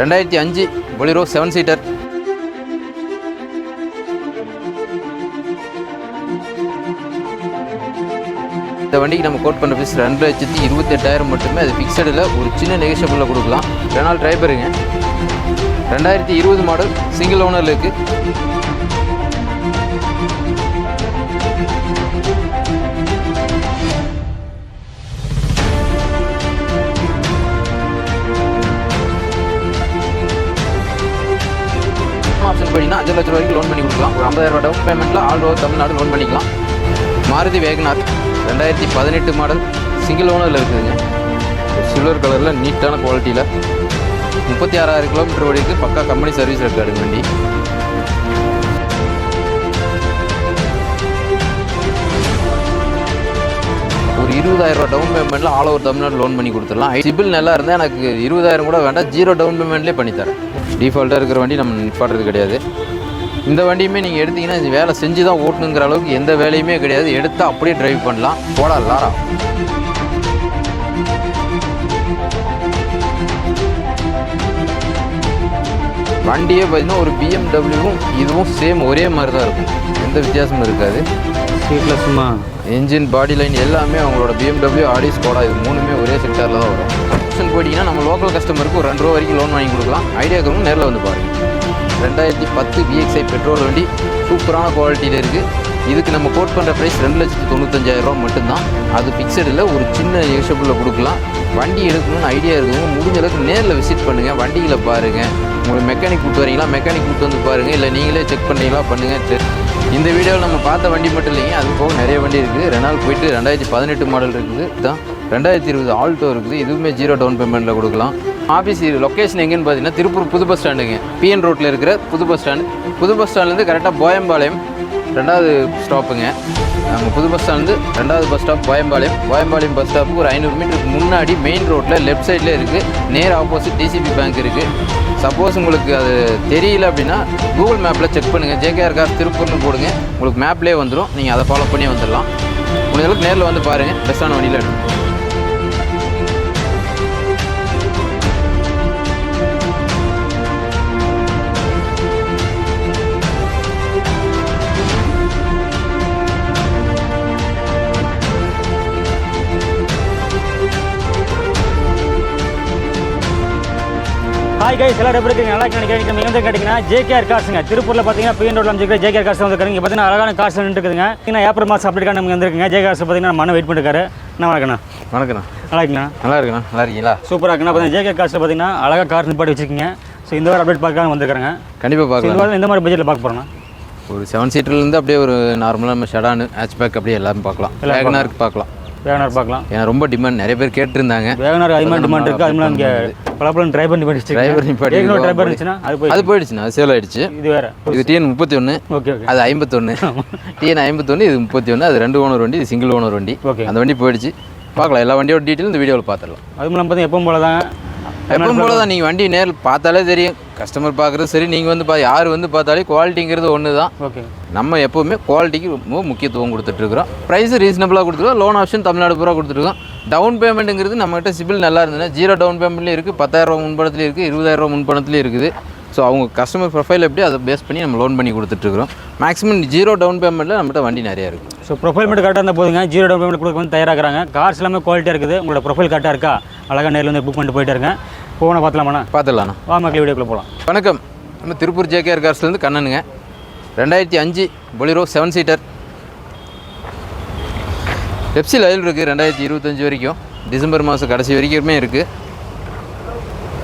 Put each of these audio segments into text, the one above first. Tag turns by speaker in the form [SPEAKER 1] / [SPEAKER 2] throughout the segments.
[SPEAKER 1] ரெண்டாயிரத்தி அஞ்சு Bolero seven seater இந்த வண்டிக்கு நம்ம கோட் பண்ண ஃபீஸ் ரெண்டு லட்சத்தி இருபத்தெட்டாயிரம் மட்டுமே. அது ஃபிக்ஸடில் ஒரு சின்ன நெகஷபிளில் கொடுக்கலாம். ரெனால் டிரைவருங்க ரெண்டாயிரத்தி இருபது மாடல் சிங்கிள் ஓனரில் இருக்குது அப்படின்னா படினா அஞ்சு லட்ச ரூபாய்க்கு லோன் பண்ணி கொடுக்கலாம். ஒரு ஐம்பதாயிரம் டவுன் பேமெண்ட்டில் ஆல் ஓவர் தமிழ்நாடு லோன் பண்ணிக்கலாம். மாருதி வேகனார் ரெண்டாயிரத்தி பதினெட்டு மாடல் சிங்கிள் ஓனரில் இருக்குதுங்க. சில்வர் கலரில் நீட்டான குவாலிட்டியில் முப்பத்தி ஆறாயிரம் கிலோமீட்டர் ஓடிக்கு பக்கா கம்பெனி சர்வீஸ் ரெக்கார்டு வண்டி. ஒரு இருபதாயிரம் ரூபா டவுன் பேமெண்ட்டில் ஆல் ஓவர் தமிழ்நாடு லோன் பண்ணி கொடுத்துடலாம். சிபில் நல்லா இருந்தால் எனக்கு இருபதாயிரம் கூட வேண்டாம். ஜீரோ டவுன் பேமெண்ட்லேயே பண்ணித்தரேன். டிஃபால்ட்டாக இருக்கிற வண்டி நம்ம நிப்பாட்டுறது கிடையாது. இந்த வண்டியுமே நீங்கள் எடுத்தீங்கன்னா இது வேலை செஞ்சு தான் ஓட்டணுங்கிற அளவுக்கு எந்த வேலையுமே கிடையாது. எடுத்தால் அப்படியே டிரைவ் பண்ணலாம். போடா லாரா. வண்டியே பார்த்தீங்கன்னா ஒரு பிஎம்டபிள்யூவும் இதுவும் சேம் ஒரே மாதிரி தான் இருக்கும். எந்த வித்தியாசமும் இருக்காது.
[SPEAKER 2] சீட்டில் சும்மா
[SPEAKER 1] என்ஜின் பாடி லைன் எல்லாமே அவங்களோட பிஎம்டபிள்யூ ஆடி ஸ்கோடா இது மூணுமே ஒரே செக்டாரில் தான் வரும். ஆப்ஷன் போட்டிங்கன்னா நம்ம லோக்கல் கஸ்டமருக்கு ஒரு ரெண்டு ரூபா வரைக்கும் லோன் வாங்கி கொடுக்கலாம். ஐடியா இருக்கிறவங்க நேரில் வந்து பாருங்கள் ரெண்டாயிரத்தி பத்து விஎக்ஸ்ஐ பெட்ரோல் வண்டி சூப்பரான குவாலிட்டியில் இருக்குது இதுக்கு நம்ம கோட் பண்ணுற ப்ரைஸ் ரெண்டு லட்சத்து தொண்ணூத்தஞ்சாயிரம் ரூபா மட்டும்தான். அது ஃபிக்ஸடில் ஒரு சின்ன யூஷபிளில் கொடுக்கலாம். வண்டி எடுக்கணும்னு ஐடியா இருக்குங்க முடிஞ்ச அளவுக்கு நேரில் விசிட் பண்ணுங்கள் வண்டிகளை பாருங்கள் உங்களுக்கு மெக்கானிக் கூட்டு வரீங்களா? மெக்கானிக் கூப்பிட்டு வந்து பாருங்கள் இல்லை நீங்களே செக் பண்ணீங்களா? பண்ணுங்கள் இந்த வீடியோவில் நம்ம பார்த்த வண்டி மட்டும் இல்லைங்க. அது போக நிறைய வண்டி இருக்குது. ரெண்டு நாள் போயிட்டு ரெண்டாயிரத்தி பதினெட்டு மாடல் இருக்குது. தான் ரெண்டாயிரத்தி இருபது ஆல்டோ இருக்குது. இதுவுமே ஜீரோ டவுன் பேமெண்ட்டில் கொடுக்கலாம். ஆஃபீஸ் லொக்கேஷன் எங்கேன்னு பார்த்தீங்கன்னா திருப்பூர் புது பஸ் ஸ்டாண்டுங்க பிஎன் ரோட்டில் இருக்கிற புது பஸ் ஸ்டாண்டு புது பஸ் ஸ்டாண்ட்லேருந்து கரெக்டாக போயம்பாளையம் ரெண்டாவது ஸ்டாப்புங்க நம்ம புது பஸ் ஸ்டாண்டு ரெண்டாவது bus stop Boyampalayam Boyampalayam bus ஸ்டாப்புக்கு ஒரு ஐநூறு மீட்டருக்கு முன்னாடி மெயின் ரோட்டில் லெஃப்ட் சைடில் இருக்குது நேர் ஆப்போசிட் டிசிபி பேங்க் இருக்குது சப்போஸ் உங்களுக்கு அது தெரியல அப்படின்னா கூகுள் மேப்பில் செக் பண்ணுங்கள் ஜேகேஆர் கார் திருப்பூர்னு போடுங்க. உங்களுக்கு மேப்லேயே வந்துடும் நீங்கள் அதை ஃபாலோ பண்ணி வந்துடலாம். முடிஞ்சளவுக்கு நேரில் வந்து பாருங்கள் பெஸ்ட்டான வண்டியில் எடுக்கும்
[SPEAKER 2] ஹாய் கைஸ் எல்லாரும் எப்படி இருக்கீங்க? நல்லா நினைக்கிறீங்க. நீங்கள் வந்து கேட்டிங்கன்னா ஜேகேஆர் கார்ஸுங்க திருப்பூரில் பார்த்தீங்கன்னா பிஎன் ரோட்டில் அமைச்சிருக்கிற ஜேகேஆர் கார்ஸ் வந்து இங்கே பார்த்தீங்கன்னா அழகான கார்ஸ் இருக்குதுங்க பார்த்தீங்கன்னா ஏப்ரல் மாதம் அப்டேட் நமக்கு வந்துருக்குங்க. ஜே கார்ஸ் பார்த்தீங்கன்னா மன வெயிட் பண்ணிருக்காரு. என்ன வணக்கண்ணா
[SPEAKER 1] வணக்கண்ணா
[SPEAKER 2] நல்லா இருக்குண்ணா
[SPEAKER 1] நல்லா இருக்குண்ணா. நல்லா இருக்கீங்களா?
[SPEAKER 2] சூப்பராக இருக்குண்ணா. பார்த்தீங்கன்னா ஜேகே கார்ஸில் பார்த்தீங்கன்னா அழகாக கார் நிப்பாட்டி வச்சிருக்கீங்க. ஸோ இந்த வாரம் அப்டேட் பார்க்க வந்திருக்காங்க
[SPEAKER 1] கண்டிப்பாக
[SPEAKER 2] இந்த
[SPEAKER 1] பார்க்கலாம்
[SPEAKER 2] வாரம் எந்த மாதிரி பட்ஜெட்டில் பார்க்க போகிறோம்
[SPEAKER 1] ஒரு செவன் சீட்டர்லேருந்து அப்படியே ஒரு நார்மலாக நம்ம ஷடானு பேக் அப்படியே எல்லாமே பார்க்கலாம். வேகனாருக்கு பார்க்கலாம்.
[SPEAKER 2] வேகனார் பார்க்கலாம்.
[SPEAKER 1] ஏன்னா ரொம்ப டிமாண்ட் நிறைய பேர் கேட்டிருந்தாங்க.
[SPEAKER 2] வேகனார் அதிகமாக டிமாண்ட் இருக்குது அது இங்கே பலப்பலம் டிரைவர்
[SPEAKER 1] Driver நிப்பாட்டி
[SPEAKER 2] வச்சிருக்கீங்க. டிரைவர் இருந்துச்சுன்னா அது போய்
[SPEAKER 1] அது போயிடுச்சுண்ணா அது சேல் ஆயிடுச்சு.
[SPEAKER 2] இது வேறு.
[SPEAKER 1] இது டிஎன் முப்பத்தி ஒன்று
[SPEAKER 2] ஓகே ஓகே
[SPEAKER 1] அது ஐம்பத்தொன்று டிஎன் ஐம்பத்தொன்று இது முப்பத்தி ஒன்று அது ரெண்டு ஓனர் வண்டி இது சிங்கிள் ஓனர் வண்டி.
[SPEAKER 2] ஓகே
[SPEAKER 1] அந்த வண்டி போயிடுச்சு. பார்க்கலாம் எல்லா வண்டியோட டீட்டெயில் இந்த வீடியோவில் பார்த்துடலாம்.
[SPEAKER 2] அதுவும் இல்லாமல் பார்த்தீங்கன்னா எப்பவும் போல தான்
[SPEAKER 1] எப்பவும் போல தான். நீங்கள் வண்டி நேரில் பார்த்தாலே தெரியும். கஸ்டமர் பார்க்குறது சரி நீங்கள் வந்து பா யார் வந்து பார்த்தாலே குவாலிட்டிங்கிறது ஒன்று தான்
[SPEAKER 2] ஓகே.
[SPEAKER 1] நம்ம எப்போவுமே குவாலிட்டிக்கு ரொம்ப முக்கியத்துவம் கொடுத்துட்ருக்குறோம். ப்ரைஸ் ரீசனபிளாக கொடுத்துருக்கோம். லோன் ஆப்ஷன் தமிழ்நாடு பூரா கொடுத்துருக்கோம் டவுன் பேமெண்ட்டுங்கிறது நம்மகிட்ட சிபில் நல்லா இருந்ததுன்னா ஜீரோ டவுன் பேமெண்ட்லேயும் இருக்குது பத்தாயிரரூவா முன்பணத்துலேயும் இருக்குது இருபதாயிரரூவா முன்பணத்துலேயும் இருக்குது. ஸோ அவங்க கஸ்டமர் ப்ரொஃபைல் எப்படி அதை பேஸ் பண்ணி நம்ம லோன் பண்ணி கொடுத்துட்ருக்குறோம். மேக்ஸிமம் ஜீரோ டவுன் பேமெண்ட்டில் நம்மகிட்ட வண்டி நிறையா இருக்குது
[SPEAKER 2] ஸோ ப்ரொஃபைல் மட்டும் கரெக்டாக இருந்தால் போதுங்க. ஜீரோ டவுன் பேமெண்ட் கொடுக்க வந்து தயாராகிறாங்க. கார்ஸ் எல்லாமே குவாலிட்டியாக இருக்குது. உங்களோட ப்ரொஃபைல் கரெக்டாக இருக்கா? அழகாக நேரில் வந்து புக் பண்ணிட்டு போயிட்டு இருக்கேன் போன பார்த்துலாமாண்ணா?
[SPEAKER 1] பார்த்துடலாண்ணா
[SPEAKER 2] வா மக்கள் வீடியோக்குள்ளே போகலாம்
[SPEAKER 1] வணக்கம். நம்ம திருப்பூர் ஜேகேஆர் கார்ஸ்லேருந்து கண்ணனுங்க. ரெண்டாயிரத்தி அஞ்சு பொலிரோ செவன் சீட்டர் பெப்சி லைவ் இருக்குது ரெண்டாயிரத்தி இருபத்தஞ்சி வரைக்கும். டிசம்பர் மாதம் கடைசி வரைக்குமே இருக்குது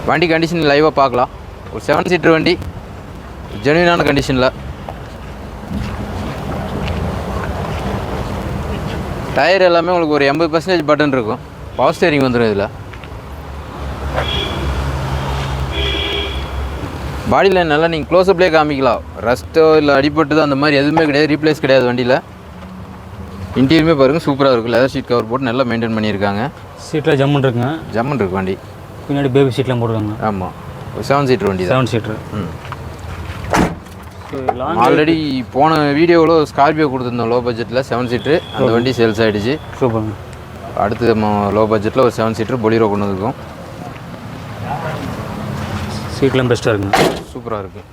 [SPEAKER 1] வண்டி கண்டிஷன் லைவாக பார்க்கலாம். ஒரு செவன் சீட்டர் வண்டி. ஜெனுவினான கண்டிஷனில் டயர் எல்லாமே உங்களுக்கு ஒரு எண்பது பர்சன்டேஜ் பட்டன் இருக்கும். பவர் ஸ்டேரிங் வந்துடும் இதில். பாடி லைன் நல்லா நீங்கள் க்ளோஸ்அப்லேயே காமிக்கலாம். ரஸ்ட்டோ இல்லை அடிபட்டுதோ அந்த மாதிரி எதுவுமே கிடையாது. ரீப்ளேஸ் கிடையாது வண்டியில். இன்டீரியருமே பாருங்கள் சூப்பராக இருக்கும் லெதர் ஷீட் கவர் போட்டு நல்லா மெயின்டைன் பண்ணியிருக்காங்க.
[SPEAKER 2] சீட்டில் ஜம்முன் இருக்குங்க
[SPEAKER 1] ஜம்மன் இருக்கு வண்டி.
[SPEAKER 2] பின்னாடி பேபி சீட்லாம் போடுவாங்க
[SPEAKER 1] ஆமாம் செவன் சீட்டர் வண்டி
[SPEAKER 2] செவன் சீட்ரு
[SPEAKER 1] ம். ஆல்ரெடி போன வீடியோவில் ஸ்கார்பியோ கொடுத்துருந்தோம் லோ பட்ஜெட்டில் செவன் சீட்ரு அந்த வண்டி சேல்ஸ் ஆகிடுச்சு
[SPEAKER 2] சூப்பருங்க
[SPEAKER 1] அடுத்து லோ பட்ஜெட்டில் ஒரு செவன் சீட்டர் பொலிரோ கொண்டு வந்திருக்கோம்.
[SPEAKER 2] சீட்லாம் பெஸ்ட்டாக இருக்குங்க.
[SPEAKER 1] சூப்பராக இருக்குது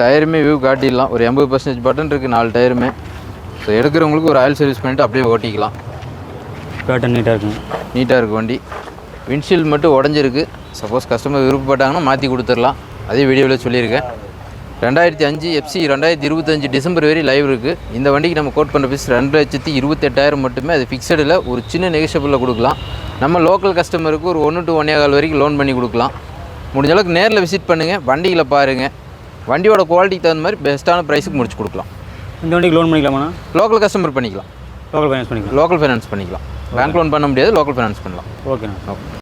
[SPEAKER 1] டயருமே வியூ காட்டிடலாம். ஒரு எண்பது பர்சன்டேஜ் பட்டன் இருக்குது நாலு டயருமே ஸோ எடுக்கிறவங்களுக்கு ஒரு ஆயில் சர்வீஸ் பண்ணிவிட்டு அப்படியே ஓட்டிக்கலாம்.
[SPEAKER 2] பேட்டர்ன் நீட்டாக இருக்குங்க.
[SPEAKER 1] நீட்டாக இருக்குது வண்டி. விண்ட்ஷீல்டு மட்டும் உடஞ்சிருக்கு. சப்போஸ் கஸ்டமர் விருப்பப்பட்டாங்கன்னா மாற்றி கொடுத்துடலாம். அதே வீடியோவில் சொல்லியிருக்கேன். ரெண்டாயிரத்தி அஞ்சு எஃப்சி ரெண்டாயிரத்தி இருபத்தஞ்சு டிசம்பர் வரை லைவ் இருக்குது இந்த வண்டிக்கு நம்ம கோட் பண்ண பீஸ் ரெண்டு லட்சத்தி இருபத்தெட்டாயிரம் மட்டுமே. அது ஃபிக்ஸடில் ஒரு சின்ன நெகஷபிளில் கொடுக்கலாம். நம்ம லோக்கல் கஸ்டமருக்கு ஒரு ஒன்று டு ஒன்னே கால் வரைக்கும் லோன் பண்ணி கொடுக்கலாம். முடிஞ்ச அளவுக்கு நேரில் விசிட் பண்ணுங்கள் வண்டிகளை பாருங்கள் வண்டியோட குவாலிட்டிக்கு தகுந்த மாதிரி பெஸ்ட்டான ப்ரைஸுக்கு முடிச்சு கொடுக்கலாம்.
[SPEAKER 2] இந்த வண்டிக்கு லோன் பண்ணிக்கலாமாண்ணா?
[SPEAKER 1] லோக்கல் கஸ்டமர் பண்ணிக்கலாம்.
[SPEAKER 2] லோக்கல் ஃபைனான்ஸ் பண்ணிக்கலாம்.
[SPEAKER 1] லோக்கல் ஃபைனான்ஸ் பண்ணிக்கலாம். பேங்க் லோன் பண்ண முடியாது லோக்கல் ஃபைனான்ஸ் பண்ணலாம்.
[SPEAKER 2] ஓகேண்ணா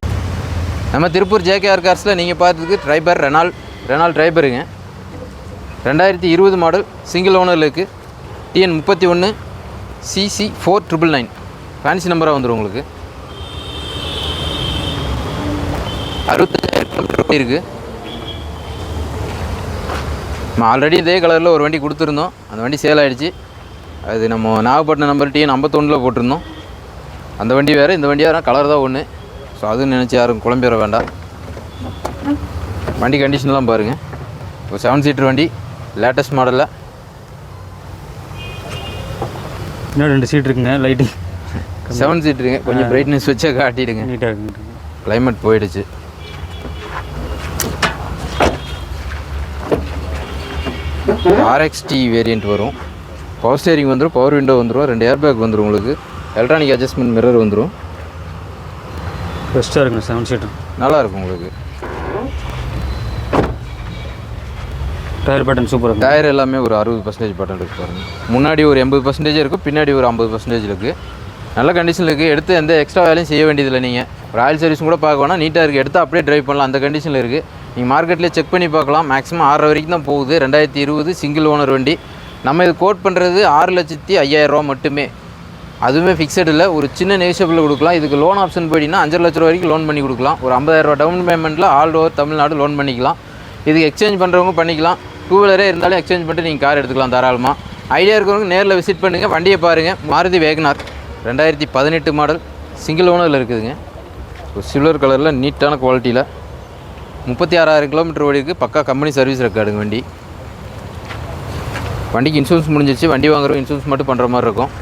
[SPEAKER 1] நம்ம திருப்பூர் ஜேகேஆர் கார்ஸில் நீங்கள் பார்த்ததுக்கு ட்ரைபர் ரெனால் ரெனால் ட்ரைபருங்க ரெண்டாயிரத்தி இருபது மாடல் சிங்கிள் ஓனரில் இருக்குது டிஎன் முப்பத்தி ஒன்று CC four triple nine fancy நம்பராக வந்துடும் உங்களுக்கு. அறுபத்தஞ்சாயிரம் கிலோமீட்டர் இருக்குது நம்ம ஆல்ரெடி இதே கலரில் ஒரு வண்டி கொடுத்துருந்தோம். அந்த வண்டி சேல் ஆகிடுச்சு அது நம்ம நாகப்பட்டினம் நம்பர் டிஎன் ஐம்பத்தொன்னில் போட்டிருந்தோம். அந்த வண்டி வேறு இந்த வண்டி வேறு கலர் தான் ஒன்று ஸோ அதுவும் நினச்சி யாரும் குழம்பிட வேண்டாம். வண்டி கண்டிஷன்லாம் பாருங்கள் இப்போ செவன் சீட்டர் வண்டி லேட்டஸ்ட் மாடலில்
[SPEAKER 2] இன்னும் ரெண்டு சீட் இருக்குங்க லைட்டிங்
[SPEAKER 1] செவன் சீட்டருங்க கொஞ்சம் பிரைட்னஸ் வச்சே காட்டிடுங்க.
[SPEAKER 2] நீட்டாக இருக்குங்க.
[SPEAKER 1] Climate போயிடுச்சு. ஆர்எக்ஸ்டி வேரியண்ட் வரும். பவர் ஸ்டேரிங் வந்துடும் பவர் விண்டோ வந்துடும் ரெண்டு ஏர் பேக் வந்துடும் உங்களுக்கு. எலக்ட்ரானிக் அட்ஜஸ்ட்மெண்ட் மிரர் வந்துடும்
[SPEAKER 2] பெஸ்ட்டாக இருக்குங்க செவன் சீட்டர்
[SPEAKER 1] நல்லா இருக்கும் உங்களுக்கு.
[SPEAKER 2] டயர் பேட்டர்ன் சூப்பராக இருக்கும்
[SPEAKER 1] டயர் எல்லாமே ஒரு அறுபது பர்சன்டேஜ் பட்டன் இருக்கு பாருங்க. முன்னாடி ஒரு எண்பது பர்சன்டேஜ் இருக்கும் பின்னாடி ஒரு ஐம்பது பர்சன்டேஜ் இருக்குது நல்ல கண்டிஷனில் இருக்குது எடுத்து எந்த எக்ஸ்ட்ரா வேலையும் செய்ய வேண்டியதில்லை நீங்கள் ஒரு ஆயில் சர்வீஸ் கூட பார்க்க வேணாம். நீட்டாக இருக்குது எடுத்து அப்படியே டிரைவ் பண்ணலாம். அந்த கண்டிஷனில் இருக்குது நீங்கள் மார்க்கெட்லேயே செக் பண்ணி பார்க்கலாம். மேக்ஸிமம் ஆறரை வரைக்கும் தான் போகுது. ரெண்டாயிரத்தி இருபது சிங்கிள் ஓனர் வண்டி. நம்ம இது கோட் பண்ணுறது ஆறு லட்சத்தி ஐயாயிரம் ரூபா மட்டுமே. அதுவுமே ஃபிக்ஸட் இல்லை. ஒரு சின்ன நெகிஷபிள் கொடுக்கலாம். இதுக்கு லோன் ஆப்ஷன் போயிட்டீங்கன்னா அஞ்சரை லட்ச ரூபா வரைக்கும் லோன் பண்ணி கொடுக்கலாம். ஒரு ஐம்பதாயிரரூபா டவுன் பேமெண்ட்டில் ஆல் ஓவர் தமிழ்நாடு லோன் பண்ணிக்கலாம். இதுக்கு எக்ஸ்சேஞ்ச் பண்ணுறவங்க பண்ணிக்கலாம். டூ வீலரே இருந்தாலும் எக்ஸ்சேஞ்ச் பண்ணிட்டு நீங்கள் கார் எடுத்துக்கலாம் தாராளமாக ஐடியா இருக்கிறவங்க நேரில் விசிட் பண்ணுங்கள் வண்டியை பாருங்கள் மாருதி வேகனார் ரெண்டாயிரத்தி பதினெட்டு மாடல் சிங்கிள் ஓனரில் இருக்குதுங்க. ஒரு சில்வர் கலரில் நீட்டான குவாலிட்டியில் முப்பத்தி ஆறாயிரம் கிலோமீட்டர் ஓடி இருக்குது பக்கா கம்பெனி சர்வீஸ் ரெக்கார்டுங்க வண்டி. வண்டிக்கு இன்சூரன்ஸ் முடிஞ்சிச்சு வண்டி வாங்குறோம் இன்சூரன்ஸ் மட்டும் பண்ணுற மாதிரி இருக்கும்.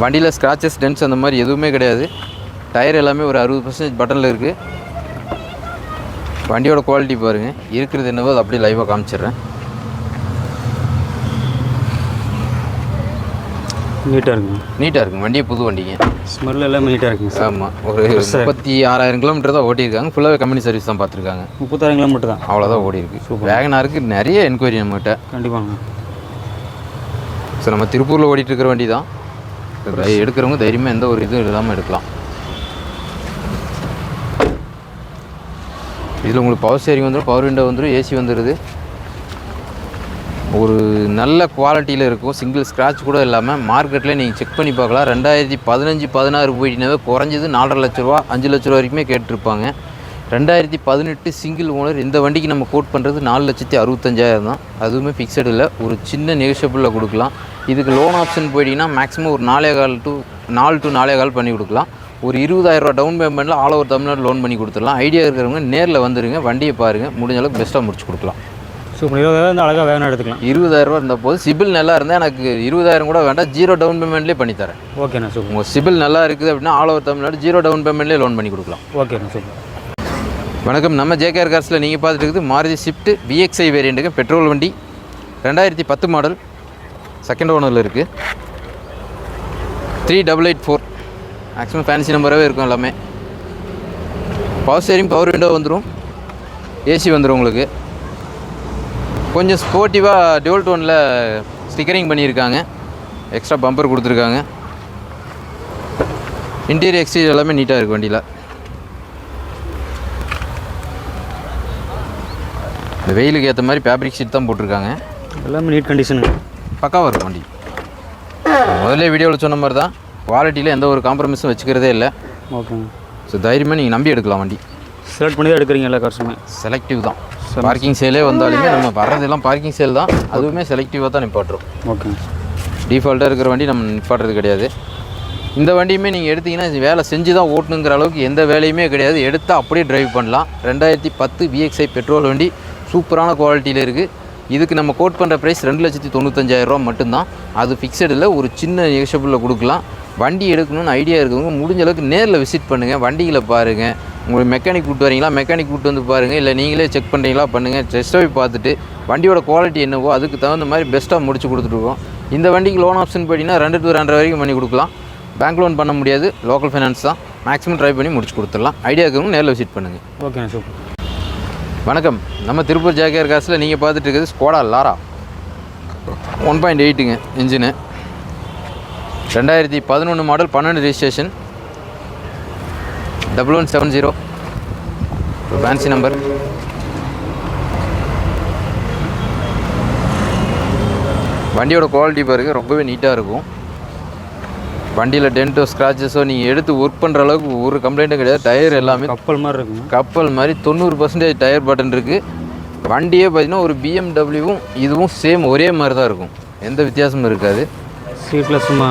[SPEAKER 1] வண்டியில் ஸ்க்ராச்சஸ் டென்ஸ் அந்த மாதிரி எதுவுமே கிடையாது. டயர் எல்லாமே ஒரு அறுபது பர்சன்டேஜ் பட்டனில் இருக்குது வண்டியோட குவாலிட்டி பாருங்கள் இருக்கிறது என்னவோ அதை அப்படியே லைவாக காமிச்சிடுறேன்.
[SPEAKER 2] நீட்டாக இருக்குங்க.
[SPEAKER 1] நீட்டாக இருக்குங்க. வண்டியே புது வண்டிங்க.
[SPEAKER 2] ஸ்மெல் எல்லாமே நீட்டாக இருக்குங்க சார்
[SPEAKER 1] ஆமாம் ஒரு முப்பத்தி ஆறாயிரம் கிலோமீட்டர் தான் ஓட்டியிருக்காங்க. ஃபுல்லாகவே கம்பெனி சர்வீஸ் தான் பார்த்துருக்காங்க.
[SPEAKER 2] முப்பத்தாயிரம் கிலோமீட்டர் தான்.
[SPEAKER 1] அவ்வளோதான் ஓடி இருக்கு. வேகனாருக்கு நிறைய என்கொயரி நம்மகிட்ட.
[SPEAKER 2] கண்டிப்பாங்க.
[SPEAKER 1] ஸோ நம்ம திருப்பூரில் ஓடிட்டு இருக்கிற வண்டி தான் எடுக்கிறவங்க தைரியமாக எந்த ஒரு இதுவும் இல்லாமல் எடுக்கலாம். இதில் உங்களுக்கு பவர் ஸ்டேரிங் வந்துடும் பவர் விண்டோ வந்துடும் ஏசி வந்துடுது ஒரு நல்ல குவாலிட்டியில் இருக்கும். சிங்கிள் ஸ்க்ராட்ச் கூட இல்லாமல் மார்க்கெட்டில் நீங்கள் செக் பண்ணி பார்க்கலாம். ரெண்டாயிரத்தி பதினஞ்சு பதினாறு போயிட்டினாவே குறைஞ்சது நாலரை லட்ச ரூபா அஞ்சு லட்ச ரூபா வரைக்குமே கேட்டிருப்பாங்க. ரெண்டாயிரத்தி பதினெட்டு சிங்கிள் ஓனர் இந்த வண்டிக்கு நம்ம கோட் பண்ணுறது நாலு லட்சத்தி அறுபத்தஞ்சாயிரம் தான். அதுவுமே ஃபிக்ஸடு இல்லை. ஒரு சின்ன நெகஷபிளில் கொடுக்கலாம். இதுக்கு லோன் ஆப்ஷன் போயிட்டீங்கன்னா மேக்ஸிமம் ஒரு நாலே கால் டு நாலு டு நாலே கால் பண்ணி கொடுக்கலாம். ஒரு இருபதாயிரரூவா டவுன் பேமெண்ட்டில் ஆல் ஓவர் தமிழ்நாடு லோன் பண்ணி கொடுத்துடலாம். ஐடியா இருக்கிறவங்க நேரில் வந்துடுங்க வண்டியை பாருங்கள் முடிஞ்ச அளவுக்கு பெஸ்ட்டாக முடிச்சு கொடுக்கலாம்.
[SPEAKER 2] சூப்பர். இருபதாயிரம் வந்து அழகாக வேகனாக எடுத்துக்கலாம்.
[SPEAKER 1] இருபதாயிரரூவா இருந்த போது சிபில் நல்லா இருந்தால் எனக்கு இருபதாயிரம் கூட வேண்டாம். ஜீரோ டவுன் பேமெண்ட்லேயே பண்ணித்தரேன்.
[SPEAKER 2] ஓகேண்ணா சூப்பர்.
[SPEAKER 1] உங்கள் சிபில் நல்லா இருக்குது அப்படின்னா all over Tamil Nadu zero down பேமெண்ட்லேயே loan பண்ணி கொடுக்கலாம்.
[SPEAKER 2] ஓகேண்ணா சூப்பர்.
[SPEAKER 1] வணக்கம். நம்ம ஜேகேஆர் கார்ஸில் நீங்கள் பார்த்துட்டு இருக்குது மாருதி ஷிஃப்ட் விஎக்ஸ்ஐ வேரியண்ட்டுக்கு பெட்ரோல் வண்டி. ரெண்டாயிரத்தி பத்து மாடல் செகண்ட் ஓனரில் இருக்குது three double eight four maximum fancy நம்பராகவே இருக்கும் எல்லாமே. பவர் ஸ்டேரிங் பவர் விண்டோ வந்துடும் ஏசி வந்துடும் உங்களுக்கு. கொஞ்சம் ஸ்போர்ட்டிவாக டியூல் டோனில் ஸ்டிக்கரிங் பண்ணியிருக்காங்க. எக்ஸ்ட்ரா பம்பர் கொடுத்துருக்காங்க. இன்டீரியர் எக்ஸ்டீரியர் எல்லாமே நீட்டாக இருக்குது வண்டியில். இந்த வெயிலுக்கு ஏற்ற மாதிரி ஃபேப்ரிக் ஷீட் தான் போட்டிருக்காங்க.
[SPEAKER 2] எல்லாமே நீட் கண்டிஷனுங்க
[SPEAKER 1] பக்காவாக இருக்கும் வண்டி. முதல்ல வீடியோவில் சொன்ன மாதிரி தான் குவாலிட்டியில் எந்த ஒரு காம்ப்ரமைஸும் வச்சுக்கிறதே இல்லை.
[SPEAKER 2] ஓகேங்க
[SPEAKER 1] ஸோ தைரியமாக நீங்கள் நம்பி எடுக்கலாம் வண்டி.
[SPEAKER 2] செலக்ட் பண்ணி தான் எடுக்கிறீங்க எல்லா
[SPEAKER 1] செலக்டிவ் தான். பார்க்கிங் சேலே வந்தாலுமே நம்ம வர்றதெல்லாம் பார்க்கிங் சேல் தான். அதுவுமே செலக்டிவாக தான் நிப்பாட்டுறோம்.
[SPEAKER 2] ஓகேங்க
[SPEAKER 1] டிஃபால்ட்டாக இருக்கிற வண்டி நம்ம நிப்பாட்டுறது கிடையாது. இந்த வண்டியுமே நீங்கள் எடுத்தீங்கன்னா வேலை செஞ்சு தான் ஓட்டணுங்கிற அளவுக்கு எந்த வேலையுமே கிடையாது. எடுத்தால் அப்படியே டிரைவ் பண்ணலாம். ரெண்டாயிரத்தி பத்து விஎக்ஸ்ஐ பெட்ரோல் வண்டி சூப்பரான குவாலிட்டியில் இருக்குது இதுக்கு நம்ம கோட் பண்ணுற ப்ரைஸ் ரெண்டு லட்சத்தி தொண்ணூத்தஞ்சாயிரரூவா மட்டும்தான். அது ஃபிக்ஸடில் ஒரு சின்ன நெகஷபிளில் கொடுக்கலாம். வண்டி எடுக்கணும்னு ஐடியா இருக்கவங்க முடிஞ்ச அளவுக்கு நேரில் விசிட் பண்ணுங்கள் வண்டிகளை பாருங்கள் உங்களுக்கு மெக்கானிக் கூப்பிட்டு வரீங்களா? மெக்கானிக் கூட்டு வந்து பாருங்கள் இல்லை நீங்களே செக் பண்ணுறீங்களா பண்ணுங்கள் டெஸ்ட் ட்ரைவ் பார்த்துட்டு வண்டியோட குவாலிட்டி என்னவோ அதுக்கு தகுந்த மாதிரி பெஸ்ட்டாக முடிச்சு கொடுத்துருக்கோம் இந்த வண்டிக்கு லோன் ஆப்ஷன் போட்டிங்கன்னா ரெண்டு டு ரெண்டரை வரைக்கும் பண்ணி கொடுக்கலாம். பேங்க் லோன் பண்ண முடியாது. லோக்கல் ஃபைனான்ஸ் தான். மேக்ஸிமம் ட்ரை பண்ணி முடிச்சு கொடுத்துடலாம். ஐடியா இருக்கவங்க நேரில் விசிட் பண்ணுங்கள்
[SPEAKER 2] ஓகேண்ணா சூப்பர்
[SPEAKER 1] வணக்கம். நம்ம திருப்பூர் ஜேகேஆர் காசில் நீங்கள் பார்த்துட்டு இருக்கிறது ஸ்கோடா லாரா ஒன் பாயிண்ட் எயிட்டுங்க இன்ஜினு ரெண்டாயிரத்தி பதினொன்று மாடல் பன்னெண்டு registration double one seven zero fancy number வண்டியோட குவாலிட்டி பாருங்கள் ரொம்பவே நீட்டாக இருக்கும். வண்டியில் டென்ட்டோ ஸ்க்ராச்சஸோ நீங்கள் எடுத்து ஒர்க் பண்ணுற அளவுக்கு ஒரு கம்ப்ளைண்ட்டும் கிடையாது. டயர் எல்லாமே
[SPEAKER 2] கப்பல் மாதிரி இருக்குங்க.
[SPEAKER 1] கப்பல் மாதிரி தொண்ணூறு பர்சன்டேஜ் டயர் பட்டன் இருக்குது வண்டியே பார்த்தீங்கன்னா ஒரு பிஎம்டபிள்யூவும் இதுவும் சேம் ஒரே மாதிரி தான் இருக்கும். எந்த வித்தியாசமும் இருக்காது.
[SPEAKER 2] சீட்டில் சும்மா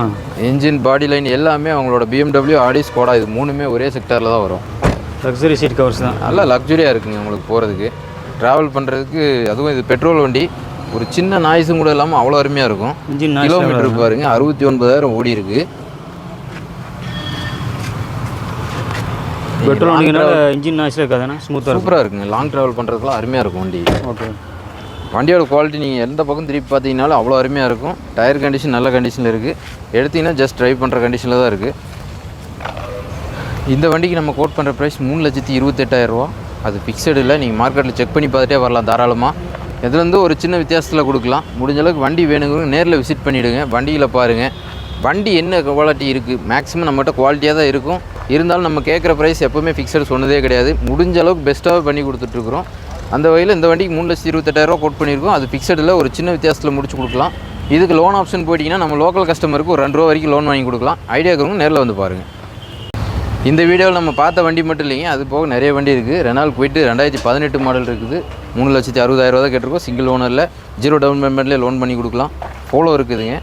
[SPEAKER 1] இன்ஜின் பாடி லைன் எல்லாமே அவங்களோட பிஎம்டபிள்யூ ஆடி ஸ்கோடா இது மூணுமே ஒரே செக்டாரில் தான் வரும்.
[SPEAKER 2] லக்ஸரி சீட் கவர்ஸ் தான்.
[SPEAKER 1] நல்லா லக்ஸுரியாக இருக்குங்க உங்களுக்கு போகிறதுக்கு ட்ராவல் பண்ணுறதுக்கு அதுவும் இது பெட்ரோல் வண்டி. ஒரு சின்ன நாய்ஸும் கூட இல்லாமல் அவ்வளோ அருமையாக இருக்கும்.
[SPEAKER 2] இன்ஜின்
[SPEAKER 1] கிலோமீட்டர் பாருங்க அறுபத்தி ஒன்பதாயிரம் ஓடி இருக்கு.
[SPEAKER 2] பெட்ரோல் வண்டிங்கனால இன்ஜின் நாய்ஸில் இருக்காதுண்ணா? ஸ்மூத்தாக இருக்கும்.
[SPEAKER 1] சூப்பராக இருக்குங்க. லாங் ட்ராவல் பண்ணுறதுக்குலாம் அருமையாக இருக்கும் வண்டி.
[SPEAKER 2] ஓகே
[SPEAKER 1] வண்டியோட குவாலிட்டி நீங்கள் எந்த பக்கம் திருப்பி பார்த்தீங்கனாலும் அவ்வளோ அருமையாக இருக்கும். டயர் கண்டிஷன் நல்ல கண்டிஷனில் இருக்குது எடுத்தீங்கன்னா ஜஸ்ட் ட்ரைவ் பண்ணுற கண்டிஷனில் தான் இருக்குது இந்த வண்டிக்கு நம்ம கோட் பண்ணுற ப்ரைஸ் மூணு லட்சத்தி இருபத்தெட்டாயிரரூவா அது ஃபிக்ஸடு இல்லை. நீங்கள் மார்க்கெட்டில் செக் பண்ணி பார்த்துட்டே வரலாம் தாராளமாக இதுலேருந்து ஒரு சின்ன வித்தியாசத்தில் கொடுக்கலாம். முடிஞ்ச அளவுக்கு வண்டி வேணுங்கிறவங்க நேரில் விசிட் பண்ணிவிடுங்க வண்டியில் பாருங்கள் வண்டி என்ன குவாலிட்டி இருக்குது மேக்ஸிமம் நம்மகிட்ட குவாலிட்டியாக தான் இருக்கும். இருந்தாலும் நம்ம கேட்குற ப்ரைஸ் எப்போவுமே ஃபிக்ஸடு சொன்னதே கிடையாது. முடிஞ்ச அளவுக்கு பெஸ்ட்டாக பண்ணி கொடுத்துட்ருக்குறோம். அந்த வகையில் இந்த வண்டிக்கு மூணு லட்சத்தி இருபத்தெட்டாயிரரூவா கோட் பண்ணியிருக்கோம். அது ஃபிக்ஸடில் ஒரு சின்ன வித்தியாசத்தில் முடிச்சு கொடுக்கலாம். இதுக்கு லோன் ஆப்ஷன் போயிட்டீங்கன்னா நம்ம லோக்கல் கஸ்டமருக்கு ஒரு ரெண்டு ரூபா வரைக்கும் லோன் வாங்கி கொடுக்கலாம். ஐடியா இருக்கிறவங்க நேரில் வந்து பாருங்கள் இந்த வீடியோவில் நம்ம பார்த்த வண்டி மட்டும் இல்லைங்க. அது போக நிறைய வண்டி இருக்குது ரெனால் போயிட்டு ரெண்டாயிரத்தி பதினெட்டு மாடல் இருக்குது. மூணு லட்சத்தி அறுபதாயிரரூவா தான் கேட்டிருக்கோம். சிங்கிள் ஓனரில் ஜீரோ டவுன் பேமெண்ட்லேயே லோன் பண்ணி கொடுக்கலாம். போலோ இருக்குதுங்க.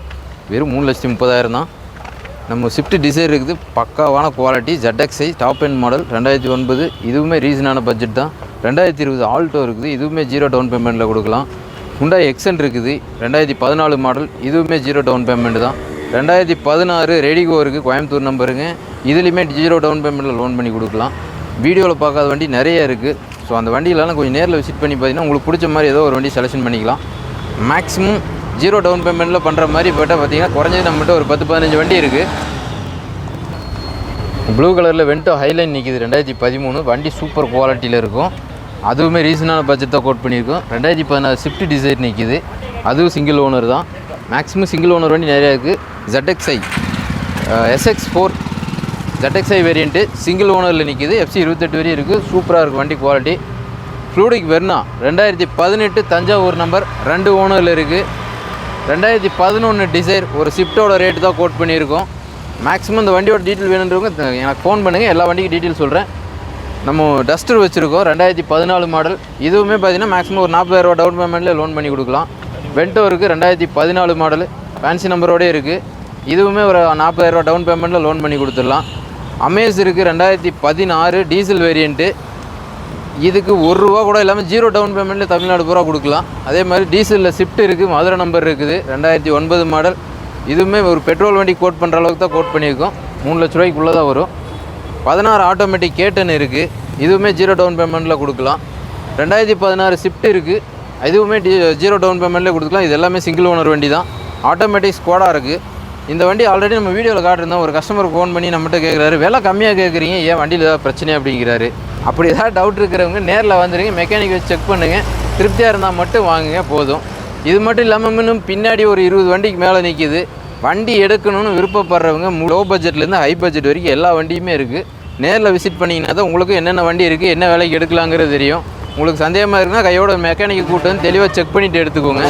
[SPEAKER 1] வெறும் மூணு லட்சத்தி முப்பதாயிரம் தான். நம்ம ஸ்விஃப்ட் டிசைர் இருக்குது. பக்காவான குவாலிட்டி ஜெட்எக்ஸை டாப் எண்ட் மாடல் ரெண்டாயிரத்தி ஒன்பது. இதுவுமே ரீசனான பட்ஜெட் தான். ரெண்டாயிரத்தி இருபது ஆல்டோ இருக்குது. இதுவுமே ஜீரோ டவுன் பேமெண்ட்டில் கொடுக்கலாம். ஹுண்டாய் எக்ஸன் இருக்குது. ரெண்டாயிரத்தி பதினாலு மாடல் இதுவுமே ஜீரோ டவுன் பேமெண்ட் தான். ரெண்டாயிரத்தி பதினாறு ரெடிகோ இருக்குது. கோயம்புத்தூர் நம்பருங்க. இதுலேயுமே ஜீரோ டவுன் பேமெண்ட்டில் லோன் பண்ணி கொடுக்கலாம். வீடியோவில் பார்க்காத வண்டி நிறைய இருக்குது ஸோ அந்த வண்டியிலலாம் கொஞ்சம் நேரில் விசிட் பண்ணி பார்த்தீங்கன்னா உங்களுக்கு பிடிச்ச மாதிரி ஏதோ ஒரு வண்டி செலெக்ஷன் பண்ணிக்கலாம். மேக்ஸிமம் ஜீரோ டவுன் பேமெண்ட்டில் பண்ணுற மாதிரி போட்டால் பார்த்தீங்கன்னா குறைஞ்சது நம்மகிட்ட ஒரு பத்து பதினஞ்சு வண்டி இருக்குது ப்ளூ கலரில் வென்ட்டோ ஹைலைன் நிற்கிது ரெண்டாயிரத்தி பதிமூணு. வண்டி சூப்பர் குவாலிட்டியில் இருக்கும். அதுவுமே ரீசனான பட்ஜெட் தான் கோட் பண்ணியிருக்கோம். ரெண்டாயிரத்தி பதினாறு ஸ்விஃப்ட் டிசைர் நிற்கிது அதுவும் சிங்கிள் ஓனர் தான். மேக்ஸிமம் சிங்கிள் ஓனர் வண்டி நிறையா இருக்குது ZXI SX four ZXI variant single ஓனரில் நிற்கிது எஃப்சி இருபத்தெட்டு வரையும் இருக்குது சூப்பராக இருக்குது வண்டி குவாலிட்டி ஃப்ளூடிக் வெர்னா ரெண்டாயிரத்தி பதினெட்டு தஞ்சாவூர் நம்பர் ரெண்டு ஓனரில் இருக்குது ரெண்டாயிரத்தி பதினொன்று டிசைர் ஒரு ஷிஃப்ட்டோட ரேட்டு தான் கோட் பண்ணியிருக்கோம். மேக்ஸிமம் இந்த வண்டியோட டீட்டெயில் வேணுன்றவங்க எனக்கு ஃபோன் பண்ணுங்கள் எல்லா வண்டிக்கும் டீட்டெயில் சொல்கிறேன் நம்ம டஸ்டர் வச்சுருக்கோம் ரெண்டாயிரத்தி பதினாலு மாடல் இதுவுமே பார்த்தீங்கன்னா மேக்ஸிமம் ஒரு நாற்பதாயிரரூவா டவுன் பேமெண்ட்டில் லோன் பண்ணி கொடுக்கலாம். வென்டோ இருக்குது ரெண்டாயிரத்தி பதினாலு மாடல் ஃபேன்சி நம்பரோடே இருக்குது இதுவுமே ஒரு நாற்பதாயிரரூவா டவுன் பேமெண்ட்டில் லோன் பண்ணி கொடுத்துடலாம். அமேஸ் இருக்குது ரெண்டாயிரத்தி பதினாறு டீசல் வேரியண்ட்டு இதுக்கு ஒரு ரூபா கூட இல்லாமல் ஜீரோ டவுன் பேமெண்ட்டில் தமிழ்நாடு பூரா கொடுக்கலாம். அதே மாதிரி டீசலில் ஷிஃப்ட் இருக்குது மதுரை நம்பர் இருக்குது ரெண்டாயிரத்தி ஒன்பது மாடல் இதுவுமே ஒரு பெட்ரோல் வண்டி கோட் பண்ணுற அளவுக்கு தான் கோட் பண்ணியிருக்கோம். மூணு லட்ச ரூபாய்க்குள்ளே தான் வரும். பதினாறு ஆட்டோமேட்டிக் கேட்டன் இருக்குது இதுவுமே ஜீரோ டவுன் பேமெண்ட்டில் கொடுக்கலாம். ரெண்டாயிரத்தி பதினாறு ஷிஃப்ட் இருக்குது இதுவுமே டி ஜீரோ டவுன் பேமெண்ட்லேயே கொடுத்துக்கலாம் இது எல்லாமே சிங்கிள் ஓனர் வண்டி தான். ஆட்டோமேட்டிக் ஸ்குவாடாக இருக்குது இந்த வண்டி ஆல்ரெடி நம்ம வீடியோவில் காட்டிருந்தோம் ஒரு கஸ்டமர் ஃபோன் பண்ணி நம்மகிட்ட கேட்குறாரு விலை கம்மியாக கேட்குறீங்க ஏன் வண்டியில் ஏதாவது பிரச்சனை அப்படிங்கிறாரு. அப்படி ஏதாவது டவுட் இருக்கிறவங்க நேரில் வந்துடுங்க மெக்கானிக் வச்சு செக் பண்ணுங்கள் திருப்தியாக இருந்தால் மட்டும் வாங்குங்க போதும். இது மட்டும் இல்லாமல் இன்னும் பின்னாடி ஒரு இருபது வண்டிக்கு மேலே நிற்கிது வண்டி எடுக்கணும்னு விருப்பப்படுறவங்க லோ பட்ஜெட்லேருந்து ஹை பட்ஜெட் வரைக்கும் எல்லா வண்டியுமே இருக்குது நேரில் விசிட் பண்ணிங்கன்னா தான் உங்களுக்கு என்னென்ன வண்டி இருக்குது என்ன விலைக்கு எடுக்கலாங்கிறது தெரியும். உங்களுக்கு சந்தேகமாக இருக்குன்னா கையோட மெக்கானிக்கை கூட்டு வந்து தெளிவாக செக் பண்ணிவிட்டு எடுத்துக்கோங்க.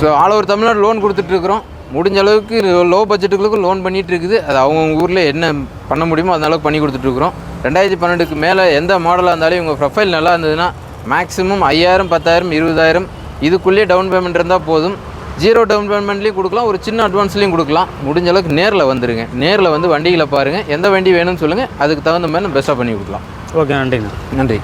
[SPEAKER 1] So all over Tamil Nadu loan கொடுத்துட்ருக்குறோம் முடிஞ்ச அளவுக்கு லோ பட்ஜெட்டுகளுக்கு லோன் பண்ணிகிட்டு இருக்குது அது அவங்கவுங்க ஊரில் என்ன பண்ண முடியுமோ அந்த அளவுக்கு பண்ணி கொடுத்துட்ருக்குறோம் ரெண்டாயிரத்தி பன்னெண்டுக்கு மேலே எந்த மாடலாக இருந்தாலும் உங்கள் ப்ரொஃபைல் நல்லா இருந்ததுன்னா மேக்ஸிமம் ஐயாயிரம் பத்தாயிரம் இருபதாயிரம் இதுக்குள்ளேயே டவுன் பேமெண்ட் இருந்தால் போதும். ஜீரோ டவுன் பேமெண்ட்லேயும் கொடுக்கலாம் ஒரு சின்ன அட்வான்ஸ்லேயும் கொடுக்கலாம். முடிஞ்ச அளவுக்கு நேரில் வந்துருங்க. நேரில் வந்து வண்டிகளை பாருங்கள் எந்த வண்டி வேணும்னு சொல்லுங்கள் அதுக்கு தகுந்த மாதிரி நம்ம பெஸ்ட்டாக பண்ணி கொடுக்கலாம்.
[SPEAKER 2] ஓகே நன்றிங்கண்ணா
[SPEAKER 1] நன்றி.